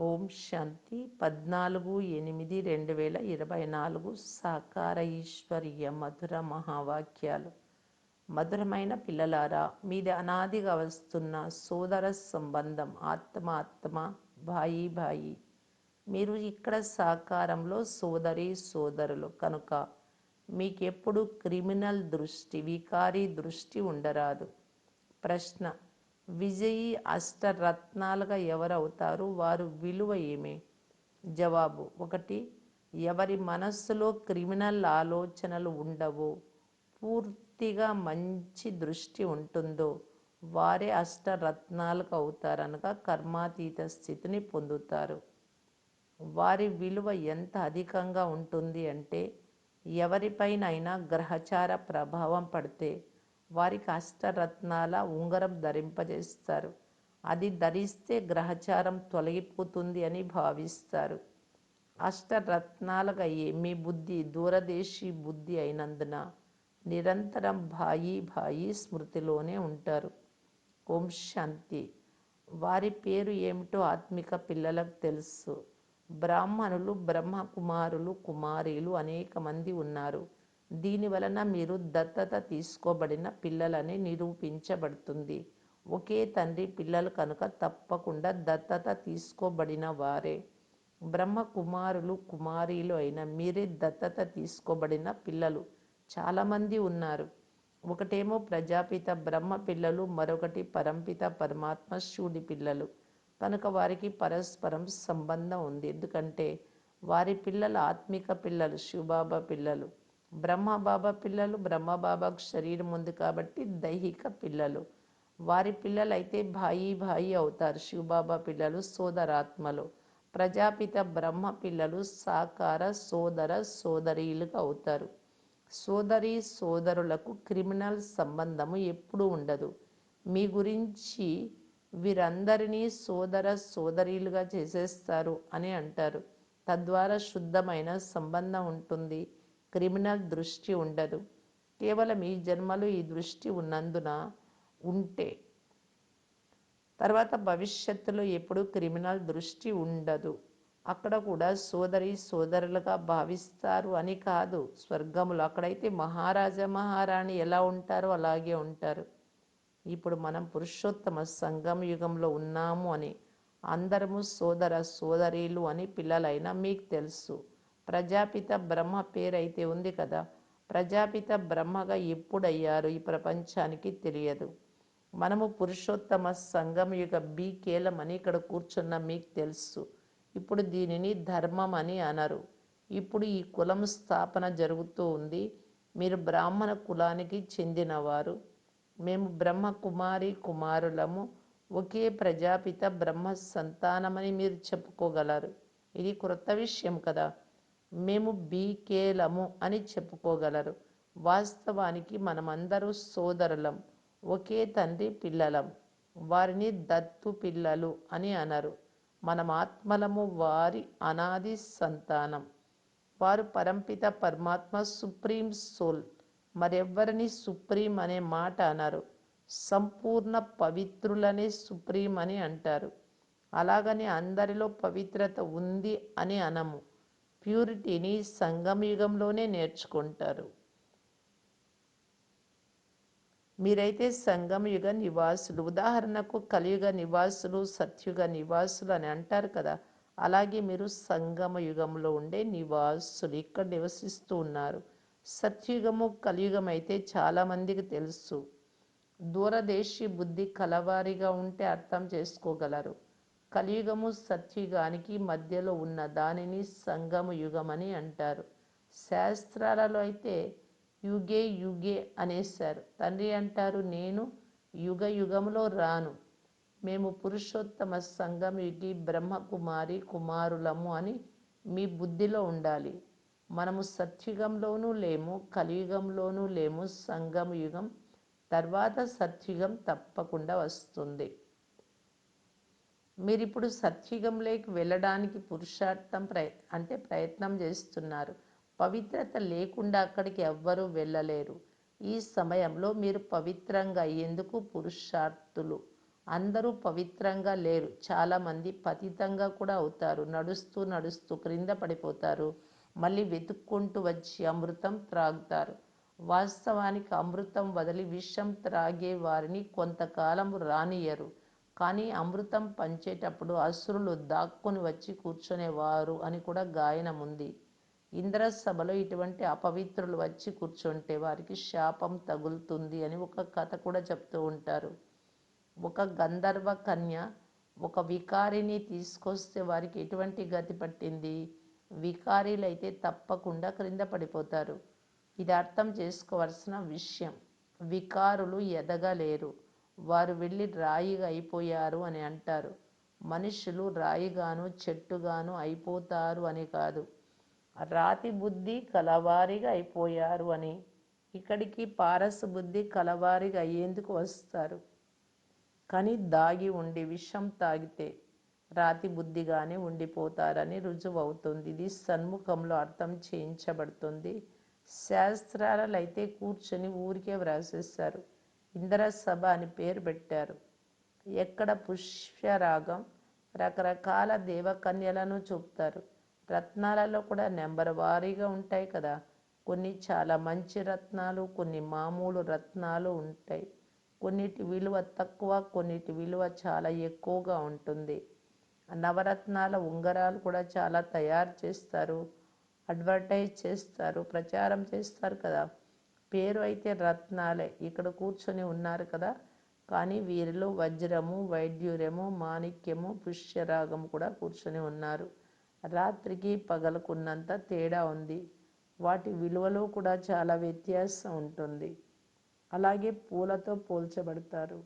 ఓం శాంతి పద్నాలుగు ఎనిమిది రెండు వేల ఇరవై నాలుగు సాకార ఈశ్వర్య మధుర మహావాక్యాలు. మధురమైన పిల్లలారా మీది అనాదిగా వస్తున్న సోదర సంబంధం ఆత్మ ఆత్మ భాయి భాయి మీరు ఇక్కడ సాకారంలో సోదరి సోదరులు కనుక మీకెప్పుడు క్రిమినల్ దృష్టి వికారీ దృష్టి ఉండరాదు. ప్రశ్న విజయి అష్టరత్నాలుగా ఎవరవుతారు? వారు విలువ ఏమి? జవాబు ఒకటి ఎవరి మనస్సులో క్రిమినల్ ఆలోచనలు ఉండవో. పూర్తిగా మంచి దృష్టి ఉంటుందో వారే అష్టరత్నాలుగా అవుతారనగా కర్మాతీత స్థితిని పొందుతారు. వారి విలువ ఎంత అధికంగా ఉంటుంది అంటే ఎవరిపైనైనా గ్రహచార ప్రభావం పడితే వారికి అష్టరత్నాల ఉంగరం ధరింపజేస్తారు. అది ధరిస్తే గ్రహచారం తొలగిపోతుంది అని భావిస్తారు. అష్టరత్నాలుగా మీ బుద్ధి దూరదేశీ బుద్ధి అయినందున నిరంతరం భాయి భాయి స్మృతిలోనే ఉంటారు. ఓం శాంతి. వారి పేరు ఏమిటో ఆత్మిక పిల్లలకు తెలుసు. బ్రాహ్మణులు బ్రహ్మ కుమారులు కుమారీలు అనేక మంది ఉన్నారు. దీని వలన మీరు దత్తత తీసుకోబడిన పిల్లలని నిరూపించబడుతుంది. ఒకే తండ్రి పిల్లలు కనుక తప్పకుండా దత్తత తీసుకోబడిన వారే. బ్రహ్మ కుమారులు కుమారీలు అయిన మీరే దత్తత తీసుకోబడిన పిల్లలు. చాలామంది ఉన్నారు. ఒకటేమో ప్రజాపిత బ్రహ్మ పిల్లలు మరొకటి పరంపిత పరమాత్మ శివుడి పిల్లలు. కనుక వారికి పరస్పరం సంబంధం ఉంది. ఎందుకంటే వారి పిల్లలు ఆత్మిక పిల్లలు శివబాబా పిల్లలు. బ్రహ్మబాబా పిల్లలు బ్రహ్మబాబాకు శరీరం ఉంది కాబట్టి దైహిక పిల్లలు. వారి పిల్లలు అయితే భాయి భాయి అవుతారు. శివబాబా పిల్లలు సోదరాత్మలు. ప్రజాపిత బ్రహ్మ పిల్లలు సాకార సోదర సోదరీలుగా అవుతారు. సోదరి సోదరులకు క్రిమినల్ సంబంధము ఎప్పుడూ ఉండదు. మీ గురించి వీరందరినీ సోదర సోదరీలుగా చేసేస్తారు అని అంటారు. తద్వారా శుద్ధమైన సంబంధం ఉంటుంది. క్రిమినల్ దృష్టి ఉండదు. కేవలం ఈ జన్మలో ఈ దృష్టి ఉన్నందున ఉంటే. తర్వాత భవిష్యత్తులో ఎప్పుడు క్రిమినల్ దృష్టి ఉండదు. అక్కడ కూడా సోదరి సోదరులుగా భావిస్తారు అని కాదు స్వర్గములు. అక్కడైతే మహారాజా మహారాణి ఎలా ఉంటారో అలాగే ఉంటారు. ఇప్పుడు మనం పురుషోత్తమ సంఘం యుగంలో ఉన్నాము అని అందరము సోదర సోదరీలు అని పిల్లలైనా మీకు తెలుసు. ప్రజాపిత బ్రహ్మ పేరైతే ఉంది కదా. ప్రజాపిత బ్రహ్మగా ఎప్పుడయ్యారు ఈ ప్రపంచానికి తెలియదు. మనము పురుషోత్తమ సంఘం యొక్క బీకేలం అని ఇక్కడ కూర్చున్న మీకు తెలుసు. ఇప్పుడు దీనిని ధర్మం అని అనరు. ఇప్పుడు ఈ కులం స్థాపన జరుగుతూ ఉంది. మీరు బ్రాహ్మణ కులానికి చెందినవారు. మేము బ్రహ్మ కుమారి కుమారులము. ఒకే ప్రజాపిత బ్రహ్మ సంతానమని మీరు చెప్పుకోగలరు. ఇది క్రొత్త విషయం కదా. మేము బీకేలము అని చెప్పుకోగలరు. వాస్తవానికి మనమందరూ సోదరులం ఒకే తండ్రి పిల్లలం వారిని దత్తు పిల్లలు అని అనరు. మనం ఆత్మలము వారి అనాది సంతానం. వారు పరంపిత పరమాత్మ సుప్రీం సోల్. మరెవ్వరిని సుప్రీం అనే మాట అనరు. సంపూర్ణ పవిత్రులనే సుప్రీం అని అంటారు. అలాగని అందరిలో పవిత్రత ఉంది అని అనము. ప్యూరిటీని సంగమయుగంలోనే నేర్చుకుంటారు. మీరైతే సంగమయుగ నివాసులు ఉదాహరణకు కలియుగ నివాసులు సత్యుగ నివాసులు అని అంటారు కదా అలాగే మీరు సంగమ యుగంలో ఉండే నివాసులు ఇక్కడ నివసిస్తూ ఉన్నారు. సత్యుగము కలియుగం అయితే చాలామందికి తెలుసు. దూరదేశీ బుద్ధి కలవారిగా ఉంటే అర్థం చేసుకోగలరు. కలియుగము సత్యుగానికి మధ్యలో ఉన్న దానిని సంగమ యుగమని అంటారు. శాస్త్రాలలో అయితే యుగే యుగే అనేశారు. తండ్రి అంటారు నేను యుగ యుగములో రాను. మేము పురుషోత్తమ సంగం యుగి బ్రహ్మకుమారి కుమారులము అని మీ బుద్ధిలో ఉండాలి. మనము సత్యుగంలోనూ లేము కలియుగంలోనూ లేము సంగమ యుగం తర్వాత సత్యుగం తప్పకుండా వస్తుంది. మీరు ఇప్పుడు సత్యుగంలోకి వెళ్ళడానికి పురుషార్థం ప్రయ అంటే ప్రయత్నం చేస్తున్నారు. పవిత్రత లేకుండా అక్కడికి ఎవ్వరూ వెళ్ళలేరు. ఈ సమయంలో మీరు పవిత్రంగా ఎందుకు పురుషార్థులు. అందరూ పవిత్రంగా లేరు. చాలామంది పతితంగా కూడా అవుతారు. నడుస్తూ నడుస్తూ క్రింద పడిపోతారు. మళ్ళీ వెతుక్కుంటూ వచ్చి అమృతం త్రాగుతారు. వాస్తవానికి అమృతం వదిలి విషం త్రాగే వారిని కొంతకాలం రానియరు కానీ అమృతం పంచేటప్పుడు అసురులు దాక్కుని వచ్చి కూర్చునేవారు అని కూడా గాయనం ఉంది. ఇంద్ర సభలో ఇటువంటి అపవిత్రులు వచ్చి కూర్చుంటే వారికి శాపం తగులుతుంది అని ఒక కథ కూడా చెప్తూ ఉంటారు. ఒక గంధర్వ కన్య ఒక వికారిని తీసుకొస్తే వారికి ఎటువంటి గతి పట్టింది? వికారీలైతే తప్పకుండా క్రింద పడిపోతారు. ఇది అర్థం చేసుకోవాల్సిన విషయం. వికారులు ఎదగలేరు. వారు వెళ్ళి రాయిగా అయిపోయారు అని అంటారు. మనుషులు రాయిగాను చెట్టుగాను అయిపోతారు అని కాదు. రాతి బుద్ధి కలవారిగా అయిపోయారు అని. ఇక్కడికి పారస బుద్ధి కలవారిగా అయ్యేందుకు వస్తారు. కానీ దాగి ఉండి విషం తాగితే రాతి బుద్ధిగానే ఉండిపోతారని రుజువు అవుతుంది ఇది సన్ముఖంలో అర్థం చేయించబడుతుంది. శాస్త్రాలైతే కూర్చొని ఊరికే వ్రాసేస్తారు. ఇంద్రసభ అని పేరు పెట్టారు. ఎక్కడ పుష్యరాగం రకరకాల దేవకన్యలను చూపుతారు. రత్నాలలో కూడా నెంబర్ వారీగా ఉంటాయి కదా. కొన్ని చాలా మంచి రత్నాలు కొన్ని మామూలు రత్నాలు ఉంటాయి. కొన్నిటి విలువ తక్కువ కొన్నిటి విలువ చాలా ఎక్కువగా ఉంటుంది. నవరత్నాల ఉంగరాలు కూడా చాలా తయారు చేస్తారు అడ్వర్టైజ్ చేస్తారు ప్రచారం చేస్తారు కదా. పేరు అయితే రత్నాలే. ఇక్కడ కూర్చొని ఉన్నారు కదా. కానీ వీరిలో వజ్రము వైడ్యూర్యము మాణిక్యము పుష్యరాగము కూడా కూర్చొని ఉన్నారు. రాత్రికి పగలకున్నంత తేడా ఉంది. వాటి విలువలో కూడా చాలా వ్యత్యాసం ఉంటుంది. అలాగే పూలతో పోల్చబడతారు.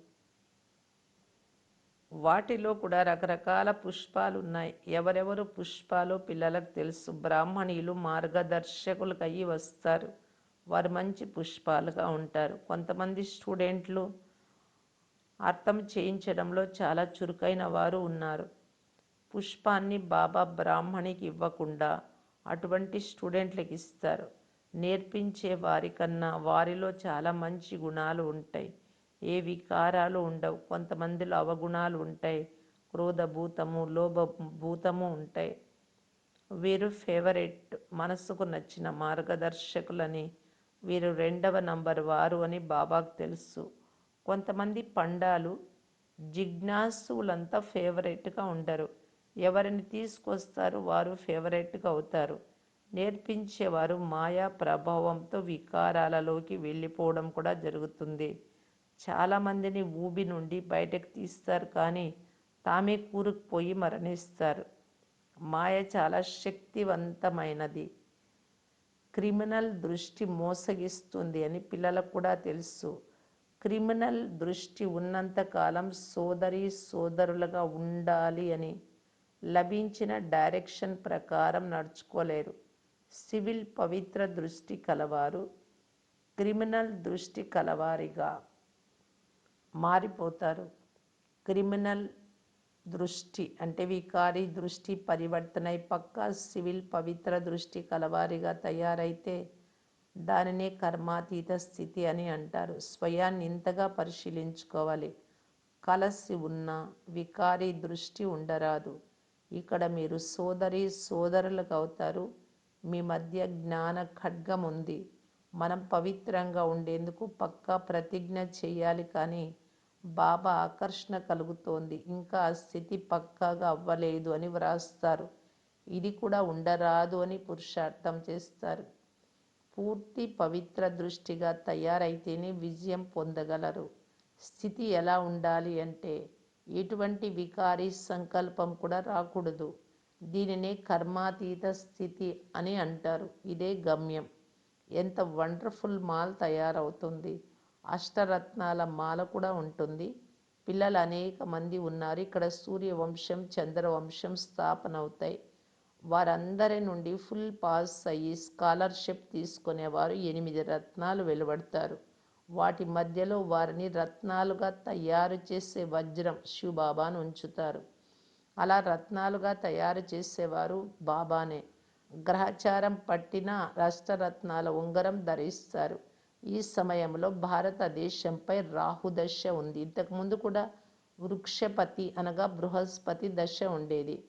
వాటిలో కూడా రకరకాల పుష్పాలు ఉన్నాయి ఎవరెవరు పుష్పాలు పిల్లలకు తెలుసు. బ్రాహ్మణీయులు మార్గదర్శకులకు అయ్యి వస్తారు. వారు మంచి పుష్పాలుగా ఉంటారు. కొంతమంది స్టూడెంట్లు అర్థం చేయించడంలో చాలా చురుకైన వారు ఉన్నారు. పుష్పాన్ని బాబా బ్రాహ్మణికి ఇవ్వకుండా అటువంటి స్టూడెంట్లకు ఇస్తారు. నేర్పించే వారికన్నా వారిలో చాలా మంచి గుణాలు ఉంటాయి. ఏ వికారాలు ఉండవు. కొంతమందిలో అవగుణాలు ఉంటాయి. క్రోధభూతము లోభ భూతము ఉంటాయి. వీరు ఫేవరెట్ మనసుకు నచ్చిన మార్గదర్శకులని వీరు రెండవ నంబర్ వారు అని బాబాకు తెలుసు. కొంతమంది పండాలు జిజ్ఞాసులంతా ఫేవరెట్గా ఉండరు. ఎవరిని తీసుకొస్తారు వారు ఫేవరెట్గా అవుతారు. నేర్పించేవారు మాయా ప్రభావంతో వికారాలలోకి వెళ్ళిపోవడం కూడా జరుగుతుంది. చాలామందిని ఊబి నుండి బయటకు తీస్తారు కానీ తామే కూరుకుపోయి మరణిస్తారు. మాయ చాలా శక్తివంతమైనది. క్రిమినల్ దృష్టి మోసగిస్తుంది అని పిల్లలకు కూడా తెలుసు. క్రిమినల్ దృష్టి ఉన్నంతకాలం సోదరి సోదరులుగా ఉండాలి అని లభించిన డైరెక్షన్ ప్రకారం నడుచుకోలేరు. సివిల్ పవిత్ర దృష్టి కలవారు క్రిమినల్ దృష్టి కలవారిగా మారిపోతారు. క్రిమినల్ దృష్టి అంటే వికారి దృష్టి పరివర్తనై పక్కా సివిల్ పవిత్ర దృష్టి కలవారిగా తయారైతే దానినే కర్మాతీత స్థితి అని అంటారు. స్వయాన్ని ఇంతగా పరిశీలించుకోవాలి. కలసి ఉన్న వికారి దృష్టి ఉండరాదు. ఇక్కడ మీరు సోదరి సోదరులకు అవుతారు మీ మధ్య జ్ఞాన ఖడ్గం ఉంది మనం పవిత్రంగా ఉండేందుకు పక్కా ప్రతిజ్ఞ చేయాలి కానీ బాబా ఆకర్షణ కలుగుతోంది. ఇంకా ఆ స్థితి పక్కాగా అవ్వలేదు అని వ్రాస్తారు. ఇది కూడా ఉండరాదు అని పురుషార్థం చేస్తారు. పూర్తి పవిత్ర దృష్టిగా తయారైతేనే విజయం పొందగలరు. స్థితి ఎలా ఉండాలి అంటే ఎటువంటి వికారి సంకల్పం కూడా రాకూడదు. దీనినే కర్మాతీత స్థితి అని అంటారు. ఇదే గమ్యం. ఎంత వండర్ఫుల్ మాల్ తయారవుతుంది. అష్టరత్నాల మాల కూడా ఉంటుంది. పిల్లలు అనేక మంది ఉన్నారు. ఇక్కడ సూర్యవంశం చంద్రవంశం స్థాపన అవుతాయి వారందరి నుండి ఫుల్ పాస్ అయ్యి స్కాలర్షిప్ తీసుకునేవారు. ఎనిమిది రత్నాలు వెలువడతారు. వాటి మధ్యలో వారిని రత్నాలుగా తయారు చేసే వజ్రం శివబాబాను ఉంచుతారు. అలా రత్నాలుగా తయారు చేసేవారు బాబానే. గ్రహచారం పట్టిన రాష్ట్రరత్నాల ఉంగరం ధరిస్తారు. ఈ సమయంలో భారతదేశంపై రాహుదశ ఉంది. ఇంతకుముందు కూడా వృక్షపతి అనగా బృహస్పతి దశ ఉండేది.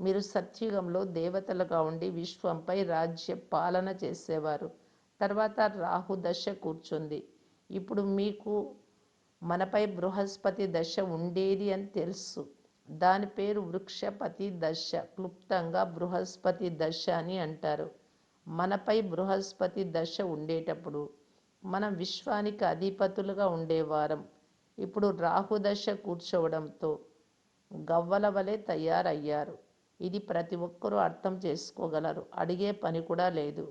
మీరు సత్యుగంలో దేవతలుగా ఉండి విశ్వంపై రాజ్య పాలన చేసేవారు. తర్వాత రాహు దశ కూర్చుంది. ఇప్పుడు మీకు మనపై బృహస్పతి దశ ఉండేది అని తెలుసు. దాని పేరు వృక్షపతి దశ. క్లుప్తంగా బృహస్పతి దశ అని అంటారు. మనపై బృహస్పతి దశ ఉండేటప్పుడు మనం విశ్వానికి అధిపతులుగా ఉండేవారం ఇప్పుడు రాహుదశ కూర్చోవడంతో గవ్వల వలె తయారయ్యారు. ఇది ప్రతి ఒక్కరూ అర్థం చేసుకోగలరు. అడిగే పని కూడా లేదు.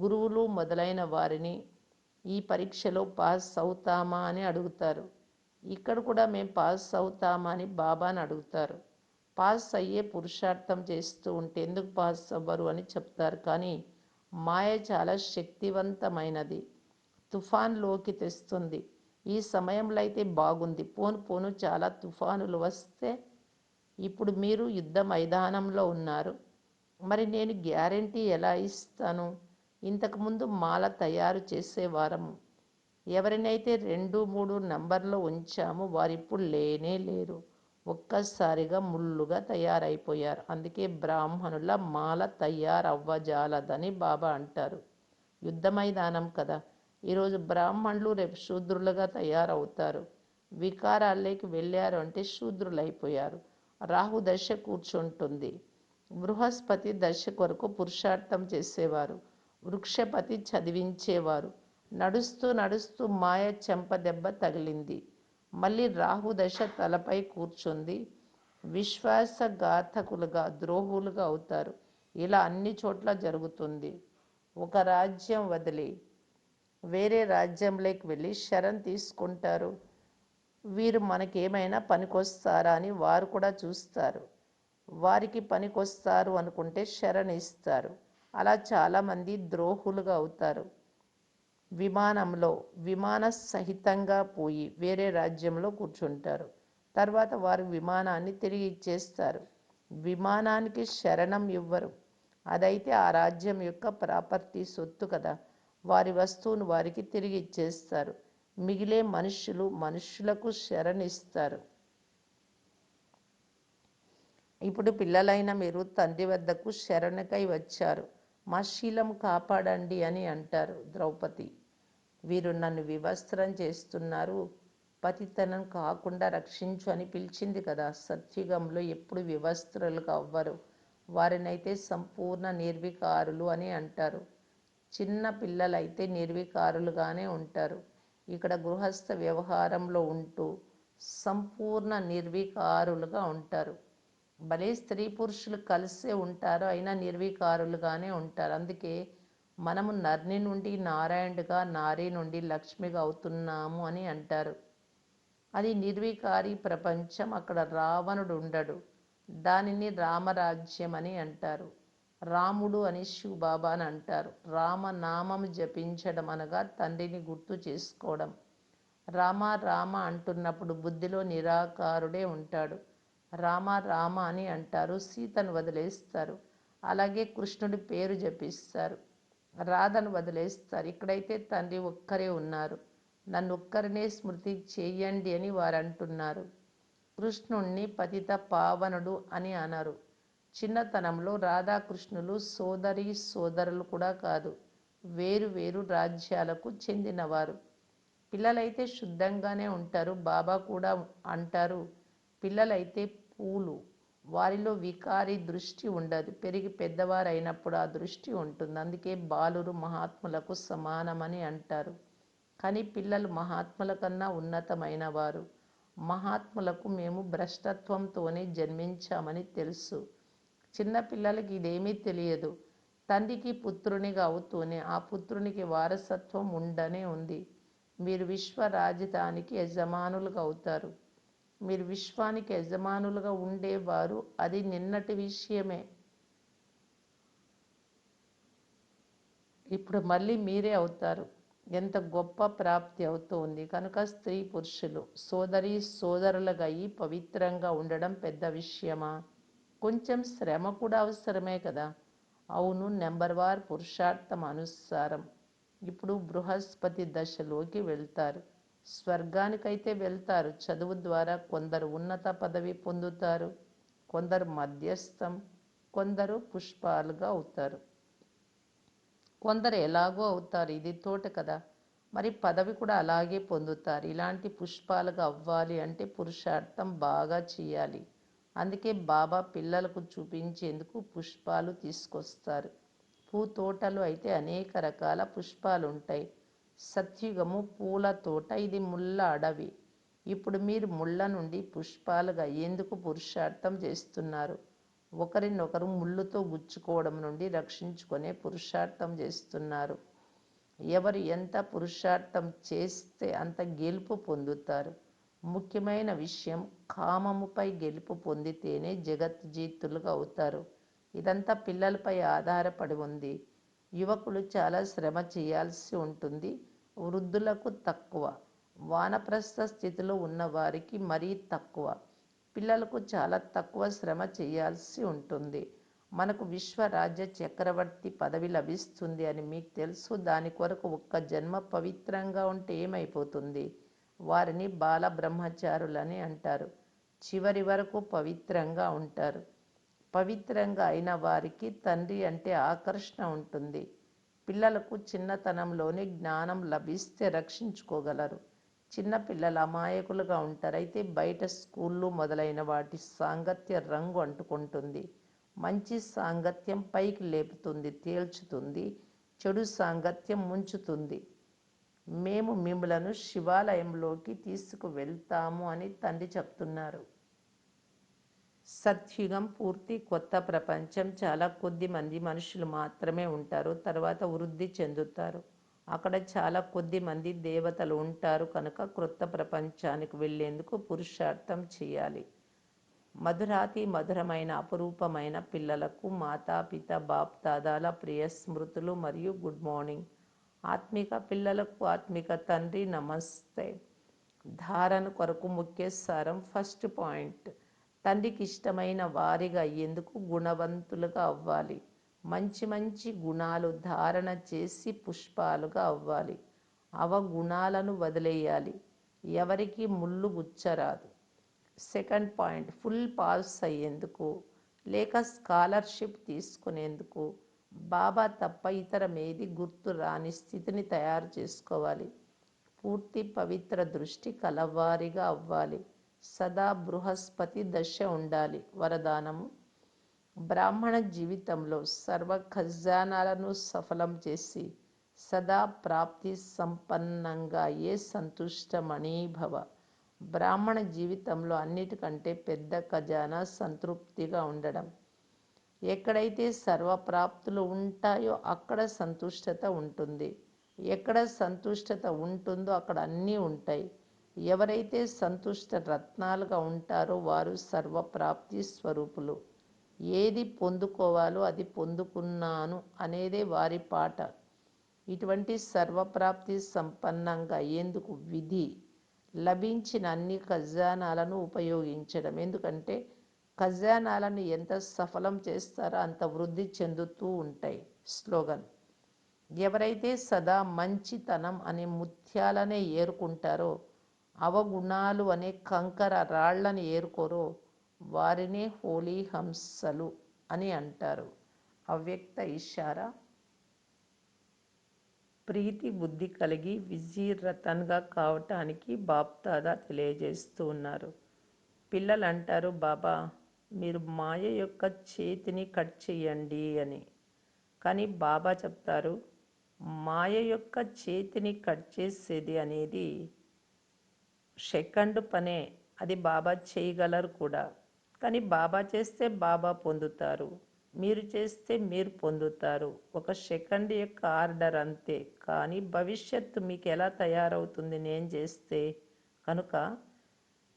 గురువులు మొదలైన వారిని ఈ పరీక్షలో పాస్ అవుతామా అని అడుగుతారు. ఇక్కడ కూడా మేము పాస్ అవుతామా అని బాబాని అడుగుతారు. పాస్ అయ్యే పురుషార్థం చేస్తూ ఉంటే ఎందుకు పాస్ అవ్వరు అని చెప్తారు. కానీ మాయ చాలా శక్తివంతమైనది. తుఫాన్లోకి తెస్తుంది. ఈ సమయంలో అయితే బాగుంది. పోను పోను చాలా తుఫానులు వస్తే ఇప్పుడు మీరు యుద్ధ మైదానంలో ఉన్నారు. మరి నేను గ్యారంటీ ఎలా ఇస్తాను? ఇంతకుముందు మాల తయారు చేసేవారము ఎవరినైతే రెండు మూడు నంబర్లో ఉంచామో వారు ఇప్పుడు లేనే లేరు. ఒక్కసారిగా ముళ్ళుగా తయారైపోయారు. అందుకే బ్రాహ్మణుల మాల తయారవ్వజాలదని బాబా అంటారు. యుద్ధ మైదానం కదా. ఈరోజు బ్రాహ్మణులు రేపు శూద్రులుగా తయారవుతారు. వికారాల్లోకి వెళ్ళారు అంటే శూద్రులైపోయారు. రాహు దశ కూర్చుంటుంది. బృహస్పతి దశ కొరకు పురుషార్థం చేసేవారు. వృక్షపతి చదివించేవారు. నడుస్తూ నడుస్తూ మాయ చెంప దెబ్బ తగిలింది. మళ్ళీ రాహు దశ తలపై కూర్చుంది. విశ్వాసఘాతకులుగా ద్రోహులుగా అవుతారు. ఇలా అన్ని చోట్ల జరుగుతుంది. ఒక రాజ్యం వదిలి వేరే రాజ్యంలోకి వెళ్ళి శరణ్ తీసుకుంటారు. వీరు మనకేమైనా పనికొస్తారా అని వారు కూడా చూస్తారు. వారికి పనికొస్తారు అనుకుంటే శరణ్ ఇస్తారు. అలా చాలామంది ద్రోహులుగా అవుతారు. విమానంలో విమాన సహితంగా పోయి వేరే రాజ్యంలో కూర్చుంటారు. తర్వాత వారు విమానాన్ని తిరిగి ఇచ్చేస్తారు. విమానానికి శరణం ఇవ్వరు. అదైతే ఆ రాజ్యం యొక్క ప్రాపర్టీ సొత్తు కదా. వారి వస్తువును వారికి తిరిగి ఇచ్చేస్తారు. మిగిలే మనుషులు మనుషులకు శరణిస్తారు. ఇప్పుడు పిల్లలైన మీరు తండ్రి వద్దకు శరణకై వచ్చారు. మా శీలం కాపాడండి అని అంటారు ద్రౌపది. వీరు నన్ను వివస్త్రం చేస్తున్నారు. పతితనం కాకుండా రక్షించు అని పిలిచింది కదా. సత్యుగంలో ఎప్పుడు వివస్త్రలు అవ్వరు. వారినైతే సంపూర్ణ నిర్వికారులు అని అంటారు. చిన్న పిల్లలైతే నిర్వికారులుగానే ఉంటారు. ఇక్కడ గృహస్థ వ్యవహారంలో ఉంటూ సంపూర్ణ నిర్వికారులుగా ఉంటారు. భలే స్త్రీ పురుషులు కలిసే ఉంటారు అయినా నిర్వికారులుగానే ఉంటారు. అందుకే మనము నర్ని నుండి నారాయణుడిగా నారీ నుండి లక్ష్మిగా అవుతున్నాము అని అంటారు. అది నిర్వికారి ప్రపంచం అక్కడ రావణుడు ఉండడు. దానిని రామరాజ్యం అని అంటారు. రాముడు అని శివబాబా అని అంటారు. రామనామం జపించడం అనగా తండ్రిని గుర్తు చేసుకోవడం. రామ రామ అంటున్నప్పుడు బుద్ధిలో నిరాకారుడే ఉంటాడు. రామ రామ అని అంటారు. సీతను వదిలేస్తారు. అలాగే కృష్ణుడి పేరు జపిస్తారు. రాధను వదిలేస్తారు. ఇక్కడైతే తండ్రి ఒక్కరే ఉన్నారు. నన్ను ఒక్కరినే స్మృతి చేయండి అని వారు అంటున్నారు కృష్ణుణ్ణి పతిత పావనుడు అని అనరు. చిన్నతనంలో రాధాకృష్ణులు సోదరి సోదరులు కూడా కాదు వేరు వేరు రాజ్యాలకు చెందినవారు. పిల్లలైతే శుద్ధంగానే ఉంటారు బాబా కూడా అంటారు పిల్లలైతే పూలు. వారిలో వికారి దృష్టి ఉండదు పెరిగి పెద్దవారైనప్పుడు ఆ దృష్టి ఉంటుంది. అందుకే బాలురు మహాత్ములకు సమానమని అంటారు. కానీ పిల్లలు మహాత్ముల కన్నా ఉన్నతమైన వారు మహాత్ములకు మేము భ్రష్టత్వంతోనే జన్మించామని తెలుసు. చిన్నపిల్లలకి ఇదేమీ తెలియదు. తండ్రికి పుత్రునిగా అవుతూనే ఆ పుత్రునికి వారసత్వం ఉండనే ఉంది. మీరు విశ్వ రాజధానికి యజమానులుగా అవుతారు. మీరు విశ్వానికి యజమానులుగా ఉండేవారు అది నిన్నటి విషయమే. ఇప్పుడు మళ్ళీ మీరే అవుతారు. ఎంత గొప్ప ప్రాప్తి అవుతుంది. కనుక స్త్రీ పురుషులు సోదరి సోదరులుగా అయి పవిత్రంగా ఉండడం పెద్ద విషయమా? కొంచెం శ్రమ కూడా అవసరమే కదా. అవును నెంబర్ వార్ పురుషార్థం అనుసారం. ఇప్పుడు బృహస్పతి దశలోకి వెళ్తారు. స్వర్గానికైతే వెళ్తారు. చదువు ద్వారా కొందరు ఉన్నత పదవి పొందుతారు. కొందరు మధ్యస్థం కొందరు పుష్పాలుగా అవుతారు. కొందరు ఎలాగో అవుతారు. ఇది తోట కదా. మరి పదవి కూడా అలాగే పొందుతారు. ఇలాంటి పుష్పాలుగా అవ్వాలి అంటే పురుషార్థం బాగా చేయాలి. అందుకే బాబా పిల్లలకు చూపించేందుకు పుష్పాలు తీసుకొస్తారు. పూ తోటలు అయితే అనేక రకాల పుష్పాలు ఉంటాయి సత్యుగము పూల తోట ఇది ముళ్ళ అడవి. ఇప్పుడు మీరు ముళ్ళ నుండి పుష్పాలుగా ఎందుకు పురుషార్థం చేస్తున్నారు? ఒకరినొకరు ముళ్ళుతో గుచ్చుకోవడం నుండి రక్షించుకునే పురుషార్థం చేస్తున్నారు. ఎవరు ఎంత పురుషార్థం చేస్తే అంత గెలుపు పొందుతారు? ముఖ్యమైన విషయం కామముపై గెలుపు పొందితేనే జగజ్జీతులుగా అవుతారు. ఇదంతా పిల్లలపై ఆధారపడి ఉంది. యువకులు చాలా శ్రమ చేయాల్సి ఉంటుంది. వృద్ధులకు తక్కువ. వానప్రస్థ స్థితిలో ఉన్నవారికి మరీ తక్కువ. పిల్లలకు చాలా తక్కువ శ్రమ చేయాల్సి ఉంటుంది. మనకు విశ్వరాజ్య చక్రవర్తి పదవి లభిస్తుంది అని మీకు తెలుసు. దాని కొరకు ఒక్క జన్మ పవిత్రంగా ఉంటే ఏమైపోతుంది? వారిని బాల బ్రహ్మచారులని అంటారు. చివరి వరకు పవిత్రంగా ఉంటారు. పవిత్రంగా అయిన వారికి తండ్రి అంటే ఆకర్షణ ఉంటుంది. పిల్లలకు చిన్నతనంలోనే జ్ఞానం లభిస్తే రక్షించుకోగలరు. చిన్నపిల్లలు అమాయకులుగా ఉంటారు అయితే బయట స్కూళ్ళు మొదలైన వాటి సాంగత్య రంగు అంటుకుంటుంది. మంచి సాంగత్యం పైకి లేపుతుంది తేల్చుతుంది. చెడు సాంగత్యం ముంచుతుంది. మేము మిమ్మలను శివాలయంలోకి తీసుకువెళ్తాము అని తండ్రి చెప్తున్నారు. సత్యుగం పూర్తి కొత్త ప్రపంచం. చాలా కొద్ది మంది మనుషులు మాత్రమే ఉంటారు. తర్వాత వృద్ధి చెందుతారు. అక్కడ చాలా కొద్ది మంది దేవతలు ఉంటారు కనుక క్రొత్త ప్రపంచానికి వెళ్ళేందుకు పురుషార్థం చేయాలి. మధురాతి మధురమైన అపురూపమైన పిల్లలకు మాతాపిత బాప్ దాదాల ప్రియ స్మృతులు మరియు గుడ్ మార్నింగ్. ఆత్మిక పిల్లలకు ఆత్మిక తండ్రి నమస్తే. ధారణ కొరకు ముఖ్య సారం ఫస్ట్ పాయింట్. తండ్రికి ఇష్టమైన వారిగా అయ్యేందుకు గుణవంతులుగా అవ్వాలి? మంచి మంచి గుణాలు ధారణ చేసి పుష్పాలుగా అవ్వాలి. అవగుణాలను వదిలేయాలి. ఎవరికి ముళ్ళు గుచ్చరాదు. సెకండ్ పాయింట్ ఫుల్ పాస్ అయ్యేందుకు లేక స్కాలర్షిప్ తీసుకునేందుకు బాబా తప్ప ఇతరమేది గుర్తు రాని స్థితిని తయారు చేసుకోవాలి. పూర్తి పవిత్ర దృష్టి కలవారిగా అవ్వాలి. సదా బృహస్పతి దశ ఉండాలి. వరదానము. బ్రాహ్మణ జీవితంలో సర్వ ఖజానాలను సఫలం చేసి సదా ప్రాప్తి సంపన్నంగా ఏ సంతుష్టమణీభవ బ్రాహ్మణ జీవితంలో అన్నిటికంటే పెద్ద ఖజానా సంతృప్తిగా ఉండడం. ఎక్కడైతే సర్వప్రాప్తులు ఉంటాయో అక్కడ సంతుష్టత ఉంటుంది. ఎక్కడ సంతుష్టత ఉంటుందో అక్కడ అన్నీ ఉంటాయి. ఎవరైతే సంతుష్ట రత్నాలుగా ఉంటారో వారు సర్వప్రాప్తి స్వరూపులు. ఏది పొందుకోవాలో అది పొందుకున్నాను అనేదే వారి పాట. ఇటువంటి సర్వప్రాప్తి సంపన్నంగా అయ్యేందుకు విధి లభించిన అన్ని ఖజానాలను ఉపయోగించడం. ఎందుకంటే ఖజానాలను ఎంత సఫలం చేస్తారో అంత వృద్ధి చెందుతూ ఉంటాయి. స్లోగన్. ఎవరైతే సదా మంచితనం అనే ముత్యాలనే ఏరుకుంటారో అవగుణాలు అనే కంకర రాళ్ళను ఏరుకోరో వారినే హోలీ హంసలు అని అంటారు. అవ్యక్త ఇషారా. ప్రీతి బుద్ధి కలిగి విజీరతన్గా కావటానికి బాప్దాదా తెలియజేస్తూ ఉన్నారు. పిల్లలు అంటారు బాబా మీరు మాయ యొక్క చేతిని కట్ చేయండి అని. కానీ బాబా చెప్తారు మాయ యొక్క చేతిని కట్ చేసేది అనేది సెకండ్ పనే అది బాబా చేయగలరు కూడా. కానీ బాబా చేస్తే బాబా పొందుతారు మీరు చేస్తే మీరు పొందుతారు. ఒక సెకండ్ యొక్క ఆర్డర్ అంతే. కానీ భవిష్యత్తు మీకు ఎలా తయారవుతుంది నేను చేస్తే? కనుక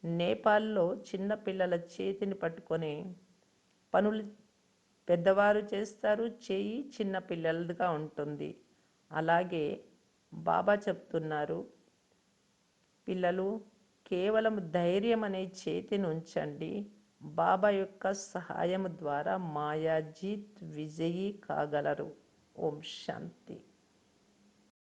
నేపాల్లో చిన్న పిల్లల చేతిని పట్టుకొని పనులు పెద్దవారు చేస్తారు. చేయి చిన్న పిల్లలదిగా ఉంటుంది. అలాగే బాబా చెప్తున్నారు పిల్లలు కేవలం ధైర్యం అనే చేతిని ఉంచండి బాబా యొక్క సహాయం ద్వారా మాయాజీత్ విజయీ కాగలరు. ఓం శాంతి.